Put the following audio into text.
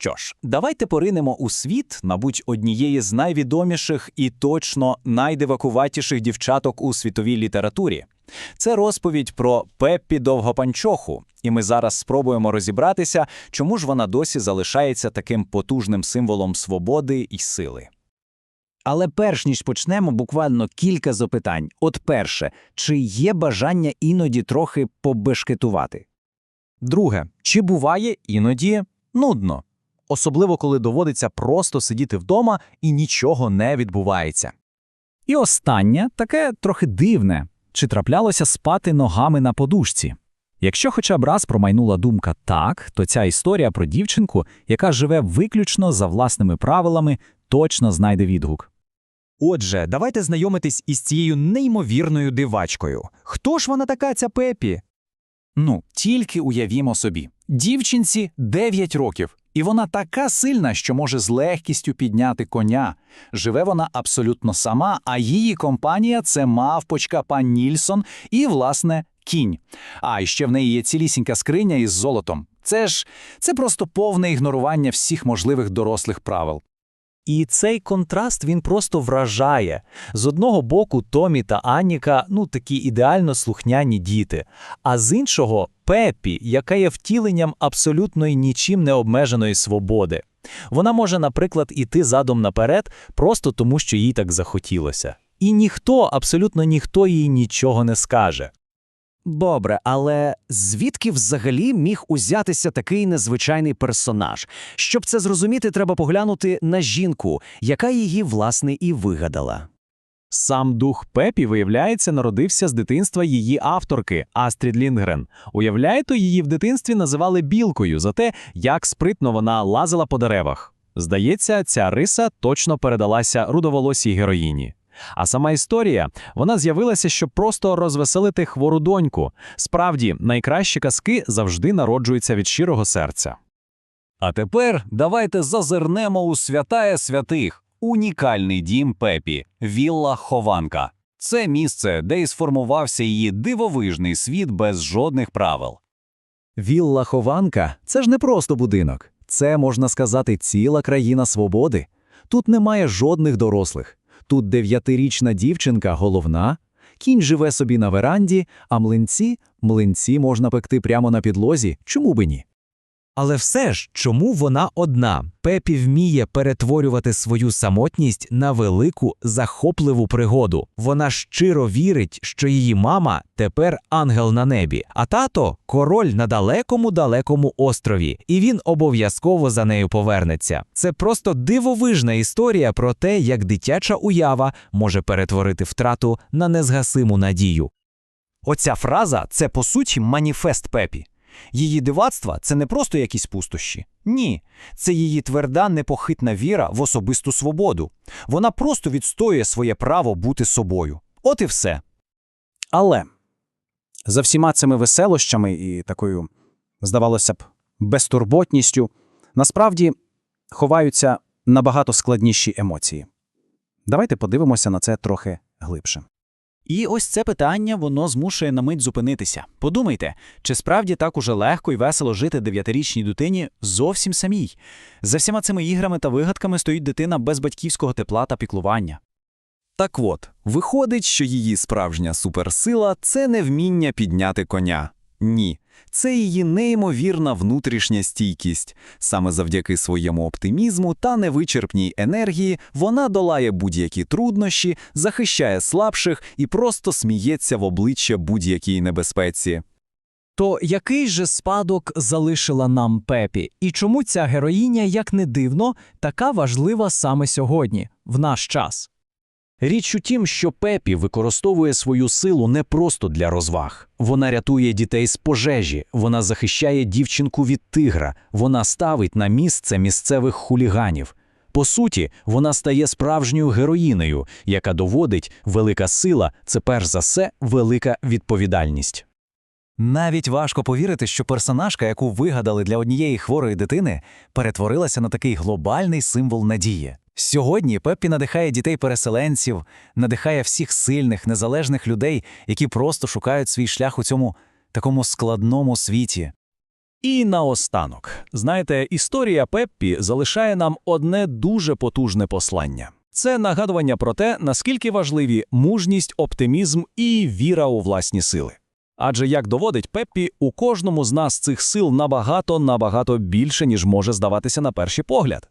Що ж, давайте поринемо у світ, мабуть, однієї з найвідоміших і точно найдивакуватіших дівчаток у світовій літературі. Це розповідь про Пеппі Довгопанчоху, і ми зараз спробуємо розібратися, чому ж вона досі залишається таким потужним символом свободи і сили. Але перш ніж почнемо, буквально кілька запитань. От перше, чи є бажання іноді трохи побешкетувати? Друге, чи буває іноді нудно, особливо коли доводиться просто сидіти вдома і нічого не відбувається. І останнє таке трохи дивне чи траплялося спати ногами на подушці. Якщо хоча б раз промайнула думка так, то ця історія про дівчинку, яка живе виключно за власними правилами, точно знайде відгук. Отже, давайте знайомитись із цією неймовірною дивачкою. Хто ж вона така, ця Пепі? Ну, тільки уявімо собі. Дівчинці 9 років, і вона така сильна, що може з легкістю підняти коня. Живе вона абсолютно сама, а її компанія це мавпочка пан Нільсон і, власне, кінь. А і ще в неї є цілісінька скриня із золотом. Це ж це просто повне ігнорування всіх можливих дорослих правил. І цей контраст він просто вражає. З одного боку, Томі та Анніка ну такі ідеально слухняні діти, а з іншого Пеппі, яка є втіленням абсолютної нічим не обмеженої свободи. Вона може, наприклад, іти задом наперед, просто тому, що їй так захотілося. І ніхто, абсолютно ніхто їй нічого не скаже. Добре, але звідки взагалі міг узятися такий незвичайний персонаж? Щоб це зрозуміти, треба поглянути на жінку, яка її, власне, і вигадала. Сам дух Пепі, виявляється, народився з дитинства її авторки Астрід Лінгрен. Уявляєте, її в дитинстві називали білкою за те, як спритно вона лазила по деревах. Здається, ця риса точно передалася рудоволосій героїні. А сама історія вона з'явилася, щоб просто розвеселити хвору доньку. Справді, найкращі казки завжди народжуються від щирого серця. А тепер давайте зазирнемо у святая святих. Унікальний дім Пепі Вілла Хованка. Це місце, де і сформувався її дивовижний світ без жодних правил. Вілла Хованка це ж не просто будинок, це, можна сказати, ціла країна свободи. Тут немає жодних дорослих. Тут дев'ятирічна дівчинка головна, кінь живе собі на веранді, а млинці, млинці можна пекти прямо на підлозі, чому би ні? Але все ж, чому вона одна? Пепі вміє перетворювати свою самотність на велику захопливу пригоду. Вона щиро вірить, що її мама тепер ангел на небі, а тато король на далекому далекому острові, і він обов'язково за нею повернеться. Це просто дивовижна історія про те, як дитяча уява може перетворити втрату на незгасиму надію. Оця фраза це по суті маніфест Пепі. Її дивацтва це не просто якісь пустощі. Ні, це її тверда, непохитна віра в особисту свободу. Вона просто відстоює своє право бути собою. От і все. Але за всіма цими веселощами і такою, здавалося б, безтурботністю, насправді ховаються набагато складніші емоції. Давайте подивимося на це трохи глибше. І ось це питання воно змушує на мить зупинитися. Подумайте, чи справді так уже легко і весело жити дев'ятирічній дитині зовсім самій? За всіма цими іграми та вигадками стоїть дитина без батьківського тепла та піклування. Так от, виходить, що її справжня суперсила це не вміння підняти коня. Ні, це її неймовірна внутрішня стійкість. Саме завдяки своєму оптимізму та невичерпній енергії вона долає будь-які труднощі, захищає слабших і просто сміється в обличчя будь-якій небезпеці. То який же спадок залишила нам Пепі? І чому ця героїня, як не дивно, така важлива саме сьогодні, в наш час? Річ у тім, що Пепі використовує свою силу не просто для розваг. Вона рятує дітей з пожежі, вона захищає дівчинку від тигра, вона ставить на місце місцевих хуліганів. По суті, вона стає справжньою героїнею, яка доводить, велика сила це перш за все велика відповідальність. Навіть важко повірити, що персонажка, яку вигадали для однієї хворої дитини, перетворилася на такий глобальний символ надії. Сьогодні Пеппі надихає дітей-переселенців, надихає всіх сильних, незалежних людей, які просто шукають свій шлях у цьому такому складному світі. І наостанок, знаєте, історія Пеппі залишає нам одне дуже потужне послання. Це нагадування про те, наскільки важливі мужність, оптимізм і віра у власні сили. Адже, як доводить Пеппі, у кожному з нас цих сил набагато набагато більше, ніж може здаватися на перший погляд.